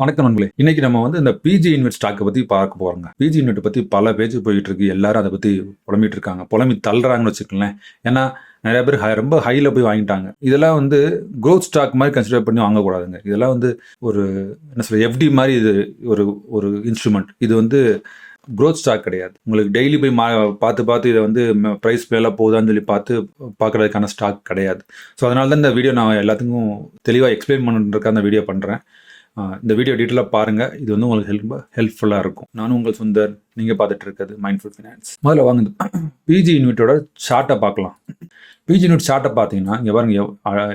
வணக்கம் நண்பர்களே. இன்னைக்கு நம்ம வந்து இந்த பிஜி இன்வெட் ஸ்டாக்கை பத்தி பார்க்க போறோங்க. பிஜி இன்வெட் பத்தி பல பேஜ் போயிட்டு இருக்கு. எல்லாரும் அதை பத்தி புலம்பிட்டு இருக்காங்க. புலம்பி தள்ளுறாங்கன்னு வச்சுக்கோங்களேன். ஏன்னா நிறைய பேர் ஹை ரொம்ப ஹையில் போய் வாங்கிட்டாங்க. இதெல்லாம் வந்து க்ரோத் ஸ்டாக் மாதிரி கன்சிடர் பண்ணி வாங்கக்கூடாதுங்க. இதெல்லாம் வந்து ஒரு என்ன சொல்ற எஃப்டி மாதிரி இது ஒரு ஒரு இன்ஸ்ட்ருமெண்ட் இது வந்து க்ரோத் ஸ்டாக் கிடையாது. உங்களுக்கு டெய்லி போய் மா பார்த்து பார்த்து இதை வந்து ப்ரைஸ் மேலே போகுதான்னு சொல்லி பார்த்து பார்க்குறதுக்கான ஸ்டாக் கிடையாது. ஸோ அதனால தான் இந்த வீடியோ நான் எல்லாத்துக்கும் தெளிவாக எக்ஸ்பிளைன் பண்ணுறதுக்காக அந்த வீடியோ பண்ணுறேன் இந்த வீடியோ டீட்டெயிலாக பாருங்கள் இது வந்து உங்களுக்கு ஹெல்ப் ஹெல்ப்ஃபுல்லாக இருக்கும். நானும் உங்கள் சுந்தர் நீங்கள் பார்த்துட்டு இருக்கிறது மைண்ட்ஃபுல் ஃபினான்ஸ் முதல்ல வாங்க. பிஜி யூனிட்டோட சார்ட்டை பார்க்கலாம். பிஜி யூனிட் சார்ட்டை பார்த்தீங்கன்னா இங்கே பாருங்க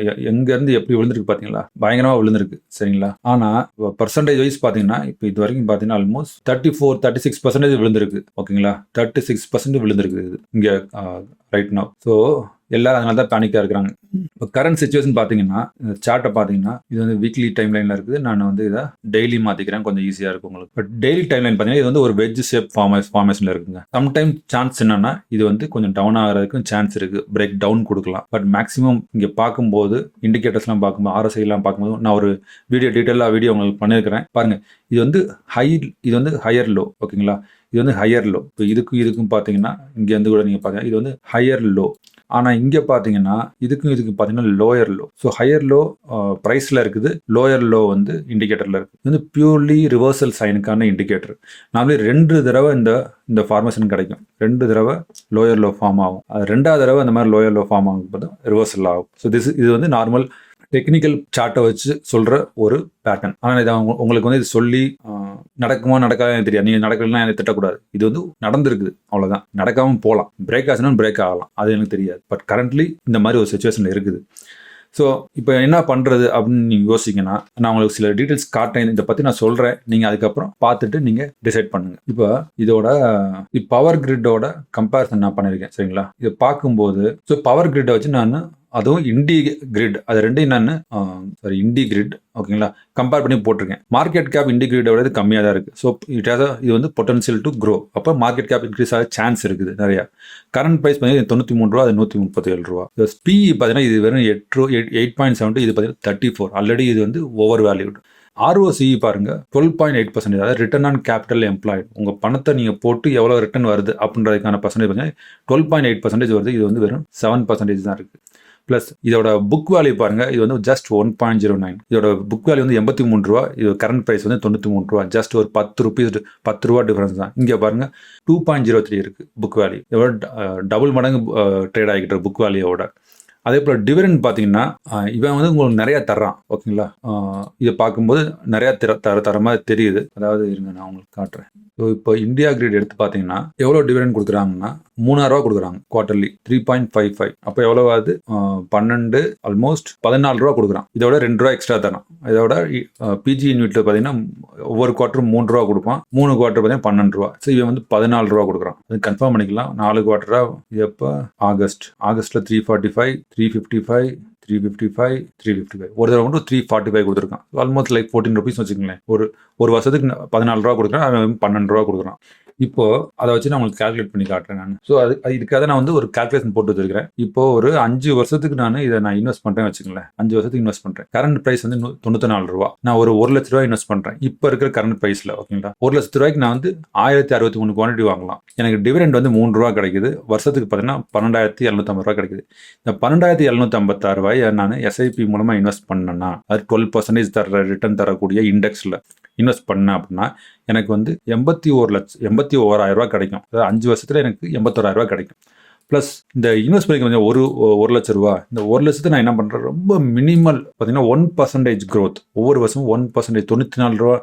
எ- எங்கேருந்து எப்படி விழுந்திருக்கு பார்த்தீங்களா? பயங்கரமாக விழுந்திருக்கு. சரிங்களா? ஆனால் பர்சன்டேஜ் வைஸ் பார்த்தீங்கன்னா இப்போ இது வரைக்கும் பார்த்தீங்கன்னா almost thirty four thirty six percentage விழுந்திருக்கு. ஓகேங்களா? தேர்ட்டி சிக்ஸ் பர்சன்டேஜ் விழுந்திருக்கு இது. இங்கே ரைட் நோ ஸோ எல்லாரும் அதனால தான் பேனிக்காக இருக்கிறாங்க. இப்போ கரண்ட் சுச்சுவேஷன் பார்த்தீங்கன்னா இந்த சார்ட்டை பார்த்தீங்கன்னா இது வந்து வீக்லி டைம் லைனில் இருக்குது. நான் வந்து இதை டெய்லி மாற்றிக்கிறேன் கொஞ்சம் ஈஸியாக இருக்கும் உங்களுக்கு. பட் டெய்லி டைம் லைன் பார்த்தீங்கன்னா இது வந்து ஒரு வெஜ் ஷேப் ஃபார்மேஸ் ஃபார்மேஷனில் இருக்குங்க. சம்டைம் சான்ஸ் என்னன்னா இது வந்து கொஞ்சம் டவுன் ஆகிறதுக்கும் சான்ஸ் இருக்குது பிரேக் டவுன் கொடுக்கலாம். பட் மேக்ஸிமம் இங்கே பார்க்கும்போது இண்டிகேட்டர்ஸ்லாம் பார்க்கும்போது ஆர்எஸ்ஐலாம் பார்க்கும்போது நான் ஒரு வீடியோ டீட்டெயிலாக வீடியோ உங்களுக்கு பண்ணியிருக்கிறேன். பாருங்கள் இது வந்து ஹை இது வந்து ஹையர் லோ ஓகேங்களா இது வந்து ஹையர் லோ இப்போ இதுக்கும் இதுக்கும் பார்த்தீங்கன்னா இங்கேருந்து கூட நீங்கள் பார்த்தீங்கன்னா இது வந்து ஹையர் லோ ஆனால் இங்கே பார்த்தீங்கன்னா இதுக்கும் இதுக்கும் பார்த்தீங்கன்னா lower low so higher low ப்ரைஸில் இருக்குது. லோயர் லோ வந்து இண்டிகேட்டரில் இருக்குது இது வந்து பியூர்லி ரிவர்சல் சைனுக்கான இண்டிகேட்டர் நார்மலி ரெண்டு தடவை இந்த இந்த ஃபார்மேஷன் கிடைக்கும். ரெண்டு தடவை லோயர் லோ ஃபார்ம் ஆகும். அது ரெண்டாவது தடவை அந்த மாதிரி லோயர் லோ ஃபார்ம் ஆகும். போது ரிவர்சல் ஆகும். ஸோ திஸ் இது வந்து நார்மல் டெக்னிக்கல் சார்ட்டை வச்சு சொல்கிற ஒரு பேட்டர்ன் ஆனால் இதை உங்களுக்கு வந்து இது சொல்லி நடக்குமா நடக்காது எனக்கு தெரியாது. நீங்கள் நடக்கலன்னா எனக்கு திட்டக்கூடாது. இது வந்து நடந்திருக்குது. அவ்வளோதான் நடக்காமல் போகலாம் பிரேக் ஆச்சுன்னா பிரேக் ஆகலாம். அது எனக்கு தெரியாது. பட் கரண்ட்லி இந்த மாதிரி ஒரு சுச்சுவேஷன் இருக்குது. ஸோ இப்போ என்ன பண்ணுறது அப்படின்னு நீங்கள் யோசிங்கன்னா நான் உங்களுக்கு சில டீட்டெயில்ஸ் காட்டேன் இதை பற்றி நான் சொல்கிறேன் நீங்கள் அதுக்கப்புறம் பார்த்துட்டு நீங்கள் டிசைட் பண்ணுங்கள் இப்போ இதோட பவர் கிரிட்டோட கம்பேரிசன் நான் பண்ணியிருக்கேன். சரிங்களா? இதை பார்க்கும்போது ஸோ பவர் கிரிட்டை வச்சு நான் அதுவும் இண்டி கிரிட் அது ரெண்டையும் நான் சாரி இண்டி கிரிட் ஓகேங்களா கம்பேர் பண்ணி போட்டிருக்கேன். மார்க்கெட் கேப் இண்டி கிரிட்டை விட இது கம்மியாக தான் இருக்குது ஸோ இட் ஹேஸ் இது வந்து பொட்டன்ஷியல் டு க்ரோ அப்போ மார்க்கெட் கேப் இன்க்ரீஸ் ஆக சான்ஸ் இருக்குது நிறையா. கரண்ட் ப்ரைஸ் பார்த்தீங்கன்னா தொண்ணூற்றி மூணு ரூபா அது நூற்றி முப்பத்தி ஏழு ரூபா பி பார்த்தீங்கன்னா இது வெறும் எட்டு ரூ எயிட் பாயிண்ட் செவன் இது பார்த்தீங்கன்னா தேர்ட்டி ஃபோர் ஆல்ரெடி இது வந்து ஓவர் வேல்யூட் ஆர்ஓசிஇ பாருங்க டுவெல் பாயிண்ட் எயிட் பர்சன்டேஜ் அதாவது ரிட்டர்ன் ஆன் கேபிட்டல் எம்ப்ளாய்டு உங்கள் பணத்தை நீங்கள் போட்டு எவ்வளோ ரிட்டர்ன் வருது அப்படின்றதுக்கான பர்சன்டேஜ் பார்த்தீங்கன்னா டுவெல் பாயிண்ட் எயிட் பர்சன்டேஜ் வருது. இது வந்து வெறும் செவன் பர்சன்டேஜ் தான் இருக்குது ப்ளஸ் இதோட புக் வேல்யூ பாருங்க. இது வந்து just one point zero nine இதோட புக் வேல்யூ வந்து எண்பத்தி மூணு ரூபா. இது கரண்ட் ப்ரைஸ் வந்து தொண்ணூற்றி மூணு ரூபா. ஜஸ்ட் ஒரு பத்து ருபீஸ் பத்து ரூபா டிஃபரன்ஸ் தான். இங்கே பாருங்க டூ பாயிண்ட் ஜீரோ த்ரீ இருக்குது புக் வேல்யூ இதோட டபுள் மடங்கு ட்ரேட் ஆகிட்டு புக் வேல்யூவோட அதே போல் டிவிடெண்ட் பார்த்தீங்கன்னா இவன் வந்து உங்களுக்கு நிறையா தர்றான். ஓகேங்களா இதை பார்க்கும்போது நிறையா தர தர தர மாதிரி தெரியுது. அதாவது இருங்க நான் உங்களுக்கு காட்டுறேன். இப்போ இந்தியா கிரேட் எடுத்து பார்த்தீங்கன்னா எவ்வளோ டிவிடன் கொடுக்குறாங்கன்னா மூணாயிரரூவா கொடுக்குறாங்க quarterly three point five five அப்போ எவ்வளோ ஆகுது? பன்னெண்டு ஆல்மோஸ்ட் பதினாலு ரூபா கொடுக்குறான். இதோட ரெண்டு ரூபா எக்ஸ்ட்ரா தரான் இதோட பிஜி யூனிட்ல பார்த்தீங்கன்னா ஒவ்வொரு குவார்ட்டரும் மூணு ரூபா கொடுப்பான். மூணு குவார்டர் பார்த்தீங்கன்னா பன்னெண்டு ரூபா ஸோ இவன் வந்து பதினாலு ரூபா கொடுக்குறான். அது கன்ஃபார்ம் பண்ணிக்கலாம். நாலு குவார்ட்டரா இது எப்போ? August. ஆகஸ்ட்ல three forty five three fifty five three fifty five three fifty five ஒரு தடவை மட்டும் த்ரீ ஃபார்ட்டி ஃபைவ் கொடுத்துருக்கான். ஆல்மோஸ்ட் லைக் ஃபோர்டீன் ருபீஸ் வச்சுக்கோங்களேன். ஒரு ஒரு வருஷத்துக்கு பதினாலு ரூபா கொடுக்குறான் அவன் பன்னெண்டு ரூபா கொடுக்குறான். இப்போ அதை வச்சு நான் உங்களுக்கு கால்குலேட் பண்ணி காட்டுறேன் நான். ஸோ அது இதுக்காக நான் வந்து ஒரு கால்குலேஷன் போட்டு வச்சிருக்கிறேன். இப்போ ஒரு அஞ்சு வருஷத்துக்கு நான் இதை நான் இன்வெஸ்ட் பண்ணுறேன் வச்சுக்கோங்களேன். அஞ்சு வருஷத்துக்கு இன்வெஸ்ட் பண்ணுறேன் கரண்ட் ப்ரைஸ் வந்து தொண்ணூத்தி நாலு ரூபா. நான் ஒரு ஒரு லட்ச ரூபா இன்வெஸ்ட் பண்ணுறேன் இப்போ இருக்கிற கரண்ட் ப்ரைஸில் ஓகேங்களா ஒரு லட்சத்து ரூபாய்க்கு நான் வந்து ஆயிரத்தி அறுபத்தி மூணு குவான்டிட்டி வாங்கலாம். எனக்கு டிவிடெண்ட் வந்து மூணு ரூபா கிடைக்குது. வருஷத்துக்கு பார்த்தீங்கன்னா பன்னெண்டாயிரத்தி எழுநூத்தம்பது ரூபா கிடைக்குது. இந்த பன்னெண்டாயிரத்தி எழுநூத்தி ஐம்பத்தாறு ரூபாய் நான் எஸ்ஐபி மூலமாக இன்வெஸ்ட் பண்ணேன்னா அது டுவெல் பர்சன்டேஜ் தர ரிட்டர்ன் தரக்கூடிய இண்டெக்ஸில் இன்வெஸ்ட் பண்ணேன் அப்படின்னா எனக்கு வந்து எண்பத்தி ஒரு லட்சம் எண்பத்தி ஓராயிரம் கிடைக்கும். அதாவது அஞ்சு வருஷத்தில் எனக்கு எண்பத்தோராயிரம் ரூபா கிடைக்கும். ப்ளஸ் இந்த இன்வெஸ்ட் பண்ணி கொஞ்சம் ஒரு ஒரு லட்ச ரூபா இந்த ஒரு லட்சத்தை நான் என்ன பண்ணுறேன் ரொம்ப மினிமல் பார்த்தீங்கன்னா ஒன் பர்சன்டேஜ் க்ரோத் ஒவ்வொரு வருஷமும் ஒன் பர்சன்டேஜ் தொண்ணூற்றி நாலு ரூபா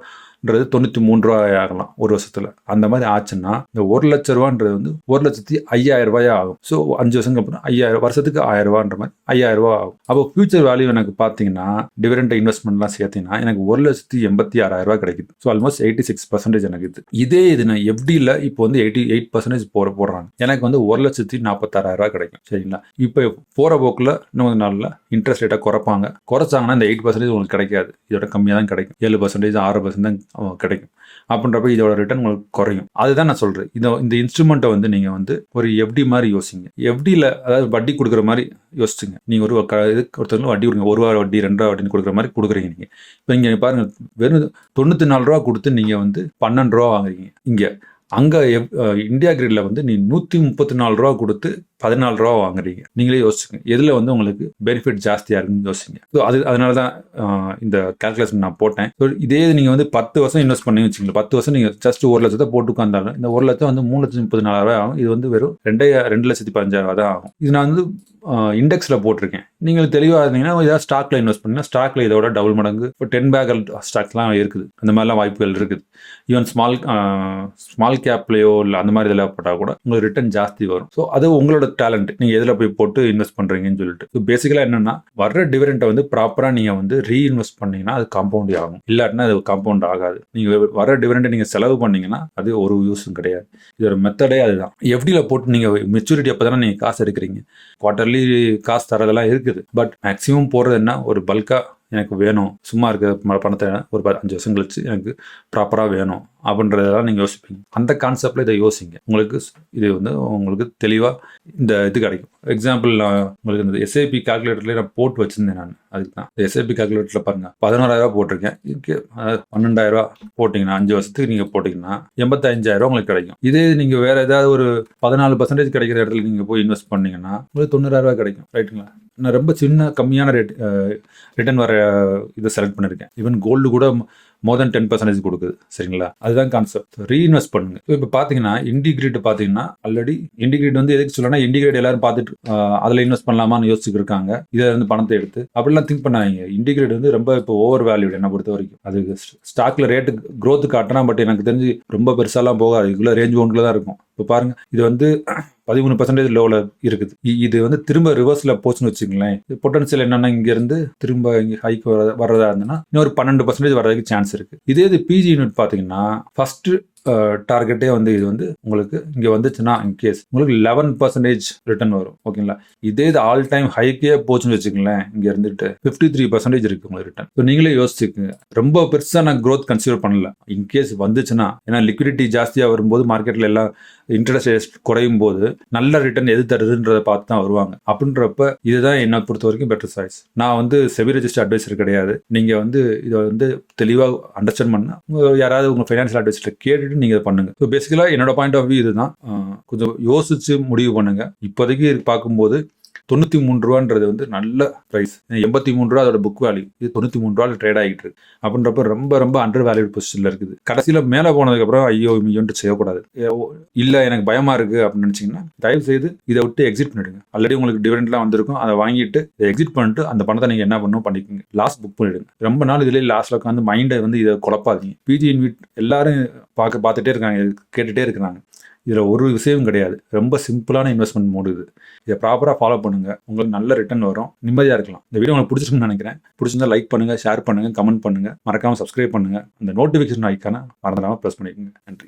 ரூபான்றது தொண்ணூற்றி மூணு ரூபாய் ஆகலாம் ஒரு வருஷத்தில். அந்த மாதிரி ஆச்சுன்னா இந்த ஒரு லட்ச ரூபான்றது வந்து ஒரு லட்சத்தி ஐயாயிரம் ரூபாய் ஆகும். ஸோ அஞ்சு வருஷம் அப்புறம் ஐயாயிரம் வருஷத்துக்கு ஆயிரம் ரூபான்ற மாதிரி ஐயாயிரம் ரூபாய் ஆகும். அப்போ ஃபியூச்சர் வேல்யூ எனக்கு பார்த்தீங்கன்னா டிவிடெண்ட் இன்வெஸ்ட்மெண்ட்லாம் சேர்த்தீங்கன்னா எனக்கு ஒரு லட்சத்தி எண்பத்தி ஆறாயிரம் ரூபாய் கிடைக்குது. So almost eighty six percentage எனக்கு இது. இதே இது நான் எஃப்டியில் இப்போ வந்து எயிட்டி எயிட் பர்சன்டேஜ் போட போடுறாங்க. எனக்கு வந்து ஒரு லட்சத்தி நாற்பத்தாறாயிரம் ரூபாய் கிடைக்கும். சரிங்களா? இப்போ போகிற போக்கில் இன்னும் நாளில் இன்ட்ரெஸ்ட் ரேட்டை குறைப்பாங்க. குறைச்சாங்கன்னா இந்த எயிட் பர்சன்டேஜ் உங்களுக்கு கிடைக்காது. இதோட கம்மியாக தான் கிடைக்கும். ஏழு பர்சன்டேஜ் ஆறு பர்சன்ட் தான் கிடைக்கும். அப்படின்றப்ப இதோட ரிட்டர்ன் உங்களுக்கு குறையும். அதுதான் நான் சொல்கிறேன் இந்த இந்த இன்ஸ்ட்ருமெண்ட்டை வந்து நீங்கள் வந்து ஒரு எஃப்டி மாதிரி யோசிங்க. எஃப்டியில் அதாவது வட்டி கொடுக்குற மாதிரி யோசிச்சுங்க. நீங்கள் ஒரு க இது வட்டி கொடுங்க. ஒரு வாரம் வட்டி ரெண்டு வட்டின்னு கொடுக்குற மாதிரி கொடுக்குறீங்க நீங்கள் இப்போ இங்கே பாருங்கள் வெறும் தொண்ணூற்றி நாலு ரூபா கொடுத்து நீங்கள் வந்து பன்னெண்டு ரூபா வாங்குறீங்க. இங்கே அங்கே இந்தியா கிரிட்ல வந்து நீ நூற்றி முப்பத்தி நாலு ரூபா கொடுத்து பதினாலு ரூபா வாங்குறீங்க. நீங்களே யோசிச்சுங்க எதில் வந்து உங்களுக்கு பெனிஃபிட் ஜாஸ்தியாக இருக்குன்னு யோசிங்க. ஸோ அது அதனால தான் இந்த கால்குலேஷன் நான் போட்டேன். ஸோ இதே நீங்கள் வந்து பத்து வருஷம் இன்வெஸ்ட் பண்ணி வச்சுங்களேன் பத்து வருஷம் நீங்கள் ஜஸ்ட் ஒரு லட்சத்தை போட்டு உட்காந்தாலும் இந்த ஒரு லட்சம் வந்து மூணு லட்சம் முப்பத்தி நாலாயிரம் ஆகும். இது வந்து வெறும் ரெண்டே ரெண்டு லட்சத்தி பதினஞ்சாயிரம் தான் ஆகும். இது நான் வந்து இண்டெக்ஸில் போட்டிருக்கேன். நீங்கள் தெளிவாக இருந்தீங்கன்னா ஏதாவது ஸ்டாக்ல இன்வெஸ்ட் பண்ணீங்கன்னா ஸ்டாக்ல இதோட டபுள் மடங்கு. இப்போ டென் பேக்கல் ஸ்டாக்ஸ்லாம் இருக்குது. அந்த மாதிரிலாம் வாய்ப்புகள் இருக்குது. ஈவன் ஸ்மால் ஸ்மால் கேப்லேயோ இல்லை அந்த மாதிரி இதில் போட்டால் கூட உங்களுக்கு ரிட்டர்ன் ஜாஸ்தி வரும். ஸோ அது உங்களோட டேலண்ட் நீங்கள் எதில் போய் போட்டு இன்வெஸ்ட் பண்ணுறீங்கன்னு சொல்லிட்டு. ஸோ பேசிக்கலாக என்னென்னா வர்ற டிவிடெண்ட்டை வந்து ப்ராப்பராக நீங்கள் வந்து ரீஇன்வெஸ்ட் பண்ணீங்கன்னா அது காம்பவுண்ட் ஆகும். இல்லாட்டினா அது காம்பவுண்ட் ஆகாது. நீங்கள் வர டிவிடெண்ட்டை நீங்கள் செலவு பண்ணீங்கன்னா அது ஒரு யூஸும் கிடையாது. இதோட மெத்தடே அதுதான். எஃப்டியில் போட்டு நீங்கள் மெச்சூரிட்டி அப்போ தானே நீங்கள் காசு எடுக்கிறீங்க. குவார்ட்டர்லி காசு தரதெல்லாம் இருக்குது. பட் மேக்ஸிமம் போடுறது என்ன? ஒரு பல்காக எனக்கு வேணும். சும்மா இருக்க பணத்தை ஒரு ப- அஞ்சு வருஷம் கழிச்சு எனக்கு ப்ராப்பராக வேணும் அப்படின்றதெல்லாம் நீங்கள் யோசிப்பீங்க. அந்த கான்செப்டில் இதை யோசிங்க. உங்களுக்கு இது வந்து உங்களுக்கு தெளிவாக இந்த இது கிடைக்கும். எக்ஸாம்பிள் நான் உங்களுக்கு இந்த எஸ்ஐபி கால்குலேட்டர்லேயே நான் போட்டு வச்சிருந்தேன் நான். அதுக்கு தான். எஸ்ஐபி கால்குலேட்டரில் பாருங்கள் பதினோராயிரம் போட்டிருக்கேன். இதுக்கு அதாவது பன்னெண்டாயிரம் ரூபா போட்டிங்கன்னா அஞ்சு வருஷத்துக்கு நீங்கள் போட்டிங்கன்னா எண்பத்தஞ்சாயிரரூவா உங்களுக்கு கிடைக்கும். இதே நீங்கள் வேறு ஏதாவது ஒரு பதினாலு பர்சன்டேஜ் கிடைக்கிற இடத்துல நீங்கள் போய் இன்வெஸ்ட் பண்ணிங்கன்னா உங்களுக்கு தொண்ணூறாயிரம் கிடைக்கும். ரைட்டுங்களா நான் ரொம்ப சின்ன கம்மியான ரேட் ரிட்டர்ன் வர இதை செலக்ட் பண்ணியிருக்கேன் ஈவன் கோல்டு கூட மோர் தென் டென் பர்சன்டேஜ் கொடுக்குது. சரிங்களா? அதுதான் கான்செப்ட் ரீஇன்வெஸ்ட் பண்ணுங்க. ஸோ இப்போ பார்த்தீங்கன்னா இண்டிகிரேட் பார்த்தீங்கன்னா ஆல்ரெடி இண்டிகிரேட் வந்து எதுக்கு சொல்லனா இண்டிகிரேட் எல்லாரும் பார்த்துட்டு அதில் இன்வெஸ்ட் பண்ணலாமான்னு யோசிச்சுட்டு இருக்காங்க. இதில் இருந்து பணத்தை எடுத்து அப்படிலாம் திங்க் பண்ணாதீங்க. இண்டிகிரேட் வந்து ரொம்ப இப்போ ஓவர் வேல்யூடு என்ன பொறுத்த வரைக்கும். அது ஸ்டாக்ல ரேட்டு க்ரோத்து காட்டினா பட் எனக்கு தெரிஞ்சு ரொம்ப பெருசாலாம் போகாது. இவ்வளோ ரேஞ்ச் ஒன்றில் தான் இருக்கும். இப்போ பாருங்க இது வந்து பதிமூணு பர்சன்டேஜ் லோவில் இருக்குது. இ- இது வந்து திரும்ப ரிவர்ஸில் போச்சுன்னு வச்சுங்களேன் பொட்டன்சியல் என்னென்னா இங்கேருந்து திரும்ப இங்கே ஹைக்கு வர வர்றதா இருந்ததுன்னா இன்னொரு பன்னெண்டு பர்சன்டேஜ் வர்றதுக்கு சான்ஸ் இருக்கு. இதே இது பிஜி யூனிட் பார்த்தீங்கன்னா ஃபர்ஸ்ட் டார்கெட்டே வந்து இது வந்து உங்களுக்கு இங்கே வந்துச்சுன்னா இன்கேஸ் உங்களுக்கு லெவன் பர்சன்டேஜ் ரிட்டர்ன் வரும் ஓகேங்களா இதே இது ஆல் டைம் ஹைக்கே போச்சுன்னு வச்சுக்கங்களேன் இங்கே இருந்துட்டு ஃபிஃப்டி த்ரீ பர்சன்டேஜ் இருக்குது உங்களுக்கு ரிட்டர்ன் ஸோ நீங்களே யோசிச்சுக்கோங்க. ரொம்ப பெருசாக நான் க்ரோத் கன்சிடர் பண்ணல. இன்கேஸ் வந்துச்சுன்னா ஏன்னா லிக்விடிட்டி ஜாஸ்தியாக வரும்போது மார்க்கெட்டில் எல்லாம் இன்ட்ரெஸ்ட் ரேட் குறையும் போது நல்ல ரிட்டர்ன் எது தருதுன்றதை பார்த்து தான் வருவாங்க. அப்படின்றப்ப இதுதான் என்னை பொறுத்த வரைக்கும் பெட்டர் சாய்ஸ் நான் வந்து செவி ரெஜிஸ்டர் அட்வைசர் கிடையாது. நீங்கள் வந்து இதை வந்து தெளிவாக அண்டர்ஸ்டாண்ட் பண்ணால் யாராவது உங்கள் ஃபைனான்ஷியல் அட்வைசர் கேட்டுட்டு நீங்கள் இதை பண்ணுங்க. ஸோ பேசிக்கலாக என்னோட பாயிண்ட் ஆஃப் வியூ இதுதான். கொஞ்சம் யோசிச்சு முடிவு பண்ணுங்க. இப்போதைக்கு பார்க்கும்போது தொண்ணூற்றி மூணு ரூபான்றது வந்து நல்ல ப்ரைஸ் எண்பத்தி மூணு ரூபா அதோட புக் வேல்யூ இது தொண்ணூற்றி மூணு ரூபாய் ட்ரேட் ஆகிட்டு இருக்கு. அப்படின்றப்ப ரொம்ப ரொம்ப அண்டர் வேல்யூட் பொசிஷனில் இருக்குது. கடைசியில் மேலே போனதுக்கப்புறம் ஐயோ மியோன்ட்டு செய்யக்கூடாது. இல்லை எனக்கு பயமாக இருக்குது அப்படின்னு நினச்சிங்கன்னா தயவு செய்து இதை விட்டு எக்ஸிட் பண்ணிடுங்க. ஆல்ரெடி உங்களுக்கு டிவிடெண்ட்லாம் வந்திருக்கும். அதை வாங்கிட்டு எக்ஸிட் பண்ணிட்டு அந்த பணத்தை நீங்கள் என்ன பண்ணணும் பண்ணிக்கோங்க. லாஸ்ட் புக் பண்ணிடுங்க. ரொம்ப நாள் இதுலேயே லாஸ்ட்டில் உட்காந்து மைண்டை வந்து இதை குழப்பாதீங்க. பிஜி இன்விட் எல்லாரும் பார்க்க பார்த்துட்டே இருக்காங்க கேட்டுகிட்டே இருக்கிறாங்க. இதில் ஒரு விஷயம் கிடையாது. ரொம்ப சிம்பிளான இன்வெஸ்ட்மெண்ட் மோடு இது. இதை ப்ராப்பராக ஃபாலோ பண்ணுங்க. உங்களுக்கு நல்ல ரிட்டர்ன் வரும். நிம்மதியாக இருக்கலாம். இந்த வீடியோ உங்களுக்கு பிடிச்சிருக்குன்னு நினைக்கிறேன். பிடிச்சிருந்தா லைக் பண்ணுங்க ஷேர் பண்ணுங்க கமெண்ட் பண்ணுங்கள் மறக்காமல் சப்ஸ்கிரைப் பண்ணுங்க. அந்த நோட்டிஃபிகேஷன் ஐக்கான மறந்துடாமல் ப்ரெஸ் பண்ணிக்கோங்க. நன்றி.